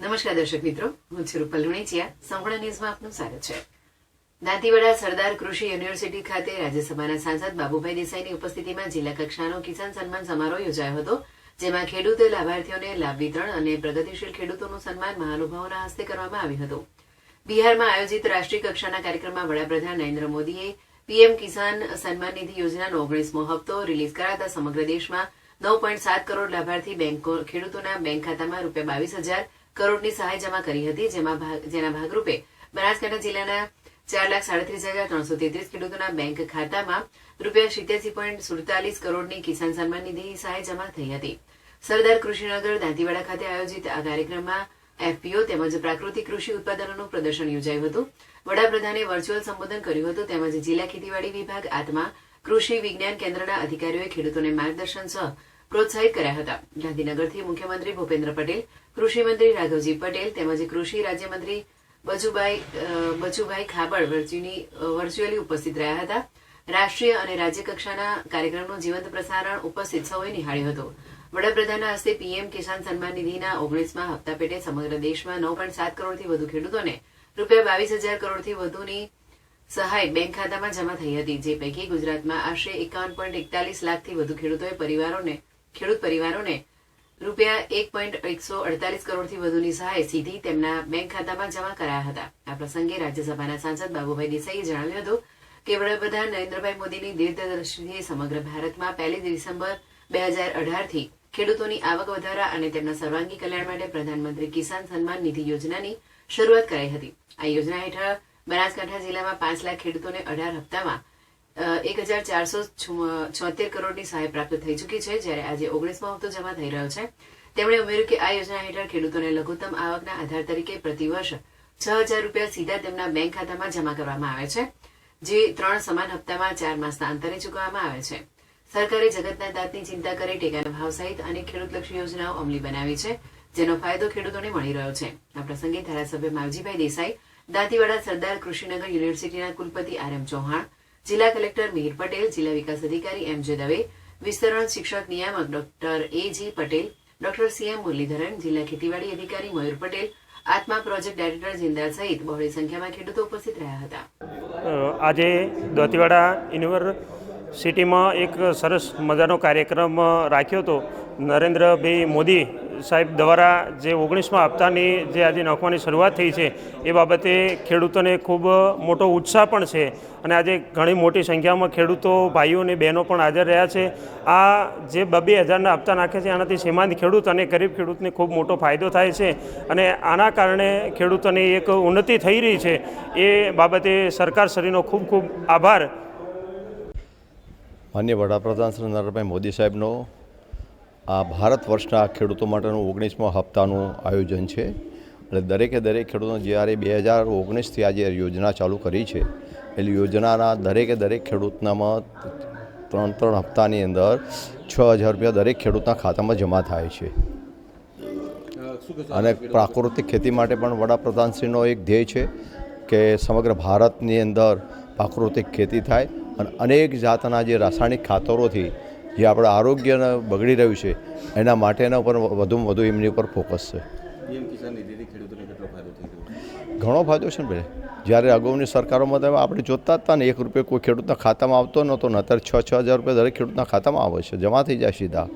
નમસ્કાર દર્શક મિત્રો, હું છું રૂપલ સંપૂર્ણ ન્યૂઝમાં આપનું સ્વાગત છે. દાંતીવાડા સરદાર કૃષિ યુનિવર્સિટી ખાતે રાજ્યસભાના સાંસદ બાબુભાઈ દેસાઈની ઉપસ્થિતિમાં જિલ્લા કક્ષાનો કિસાન સન્માન સમારોહ યોજાયો હતો, જેમાં ખેડૂત લાભાર્થીઓને લાભ વિતરણ અને પ્રગતિશીલ ખેડૂતોનું સન્માન મહાનુભાવોના હસ્તે કરવામાં આવ્યું હતું. બિહારમાં આયોજિત રાષ્ટ્રીય કક્ષાના કાર્યક્રમમાં વડાપ્રધાન નરેન્દ્ર મોદીએ પીએમ કિસાન સન્માન નિધિ યોજનાનો ઓગણીસમો હપ્તો રિલીઝ કરાતા સમગ્ર દેશમાં નવ પોઈન્ટ સાત કરોડ લાભાર્થી બેંકો ખેડૂતોના બેંક ખાતામાં રૂપિયા બાવીસ હજાર કરોડની સહાય જમા કરી હતી, જેમાં જેના ભાગરૂપે બનાસકાંઠા જિલ્લાના ચાર લાખ સાડત્રીસ હજાર ત્રણસો તેત્રીસ ખેડૂતોના બેંક ખાતામાં રૂપિયા સિત્યાસી પોઈન્ટ સુડતાલીસ કરોડની કિસાન સન્માન નિધિ સહાય જમા થઈ હતી. સરદાર કૃષિનગર દાંતીવાડા ખાતે આયોજિત આ કાર્યક્રમમાં એફપીઓ તેમજ પ્રાકૃતિક કૃષિ ઉત્પાદનોનું પ્રદર્શન યોજાયું હતું. વડાપ્રધાને વર્ચ્યુઅલ સંબોધન કર્યું હતું, તેમજ જિલ્લા ખેતીવાડી વિભાગ આત્મા કૃષિ વિજ્ઞાન કેન્દ્રના અધિકારીઓએ ખેડૂતોને માર્ગદર્શન સહ પ્રોત્સાહિત કર્યા હતા. ગાંધીનગરથી મુખ્યમંત્રી ભૂપેન્દ્ર પટેલ કૃષિમંત્રી રાઘવજી પટેલ તેમજ કૃષિ રાજ્યમંત્રી બચુભાઈ બચુભાઈ ખાબડ વર્ચ્યુઅલી ઉપસ્થિત રહ્યા હતા. રાષ્ટ્રીય અને રાજ્ય કક્ષાના કાર્યક્રમનું જીવંત પ્રસારણ ઉપસ્થિત સૌએ નિહાળ્યું હતું. વડાપ્રધાનના હસ્તે પીએમ કિસાન સન્માન નિધિના ઓગણીસમાં હપ્તા પેટે સમગ્ર દેશમાં નવ પોઈન્ટ સાત કરોડથી વધુ ખેડૂતોને રૂપિયા બાવીસ હજાર કરોડથી વધુની સહાય બેંક ખાતામાં જમા થઈ હતી, જે પૈકી ગુજરાતમાં આશરે એકાવન પોઈન્ટ એકતાલીસ લાખથી વધુ ખેડૂતોએ પરિવારોને ખેડૂત પરિવારોને રૂપિયા એક પોઈન્ટ એકસો અડતાલીસ કરોડથી વધુની સહાય સીધી તેમના બેંક ખાતામાં જમા કરાયા હતા. આ પ્રસંગે રાજ્યસભાના સાંસદ બાબુભાઈ દેસાઈએ જણાવ્યું હતું કે વડાપ્રધાન નરેન્દ્રભાઈ મોદીની દીર્ઘદ્રષ્ટિએ સમગ્ર ભારતમાં પહેલી ડિસેમ્બર બે હજાર અઢારથી ખેડૂતોની આવક વધારા અને તેમના સર્વાંગી કલ્યાણ માટે પ્રધાનમંત્રી કિસાન સન્માન નિધિ યોજનાની શરૂઆત કરાઈ હતી. આ યોજના હેઠળ બનાસકાંઠા જિલ્લામાં પાંચ લાખ ખેડૂતોને અઢાર હપ્તામાં એક હજાર ચારસો છોતેર કરોડની સહાય પ્રાપ્ત થઈ ચૂકી છે. જ્યારે આજે ઓગણીસમો હપ્તો જમા થઈ રહ્યો છે. તેમણે ઉમેર્યું કે આ યોજના હેઠળ ખેડૂતોને લઘુત્તમ આવકના આધાર તરીકે પ્રતિવર્ષ છ હજાર રૂપિયા સીધા તેમના બેંક ખાતામાં જમા કરવામાં આવે છે, જે ત્રણ સમાન હપ્તામાં ચાર માસના અંતરે ચૂકવવામાં આવે છે. સરકારે જગતના દાંતની ચિંતા કરી ટેકાના ભાવ સહિત અનેક ખેડૂતલક્ષી યોજનાઓ અમલી બનાવી છે, જેનો ફાયદો ખેડૂતોને મળી રહ્યો છે. આ પ્રસંગે ધારાસભ્ય માવજીભાઈ દેસાઈ, દાંતીવાડા સરદાર કૃષિનગર યુનિવર્સિટીના કુલપતિ આર એમ ચૌહાણ જિલ્લા કલેક્ટર મિહિર પટેલ, જિલ્લા વિકાસ અધિકારી એમ જે દવે, વિસ્તરણ શિક્ષક નિયામક doctor A G Patel, doctor C M Muralidharan, જિલ્લા ખેતીવાડી અધિકારી મયુર પટેલ, આત્મા પ્રોજેક્ટ ડાયરેક્ટર જિંદાલ સહિત બહોળી સંખ્યામાં ખેડૂતો ઉપસ્થિત રહ્યા હતા. આજે દોતીવાડા યુનિવર્સિટીમાં એક સરસ મજાનો કાર્યક્રમ રાખ્યો હતો. નરેન્દ્રભાઈ મોદી સાહેબ દ્વારા જે ઓગણીસમાં હપ્તાની જે આજે નાખવાની શરૂઆત થઈ છે, એ બાબતે ખેડૂતોને ખૂબ મોટો ઉત્સાહ પણ છે અને આજે ઘણી મોટી સંખ્યામાં ખેડૂતો, ભાઈઓ અને બહેનો પણ હાજર રહ્યા છે. આ જે બબે હજારના હપ્તા નાખે છે, આનાથી સીમાંત ખેડૂત અને ગરીબ ખેડૂતને ખૂબ મોટો ફાયદો થાય છે અને આના કારણે ખેડૂતોની એક ઉન્નતિ થઈ રહી છે, એ બાબતે સરકારશ્રીનો ખૂબ ખૂબ આભાર. માન્ય વડાપ્રધાન શ્રી નરેન્દ્રભાઈ મોદી સાહેબનો આ ભારત વર્ષના ખેડૂતો માટેનું ઓગણીસમા હપ્તાનું આયોજન છે. એટલે દરેકે દરેક ખેડૂતો જ્યારે બે હજાર ઓગણીસથી આજે યોજના ચાલુ કરી છે, એટલે યોજનાના દરેકે દરેક ખેડૂતનામાં ત્રણ ત્રણ હપ્તાની અંદર છ હજાર રૂપિયા દરેક ખેડૂતના ખાતામાં જમા થાય છે. અને પ્રાકૃતિક ખેતી માટે પણ વડાપ્રધાનશ્રીનો એક ધ્યેય છે કે સમગ્ર ભારતની અંદર પ્રાકૃતિક ખેતી થાય અને અનેક જાતના જે રાસાયણિક ખાતરોથી જે આપણા આરોગ્યને બગડી રહ્યું છે એના માટેના ઉપર વધુમાં વધુ એમની ઉપર ફોકસ છે. ઘણો ફાયદો છે ને ભાઈ. જ્યારે અગાઉની સરકારોમાં તમે આપણે જોતા હતા ને એક રૂપિયા કોઈ ખેડૂતના ખાતામાં આવતો નહોતો ને અત્યારે છ છ હજાર રૂપિયા દરેક ખેડૂતના ખાતામાં આવે છે જમા થઈ જાય સીધા.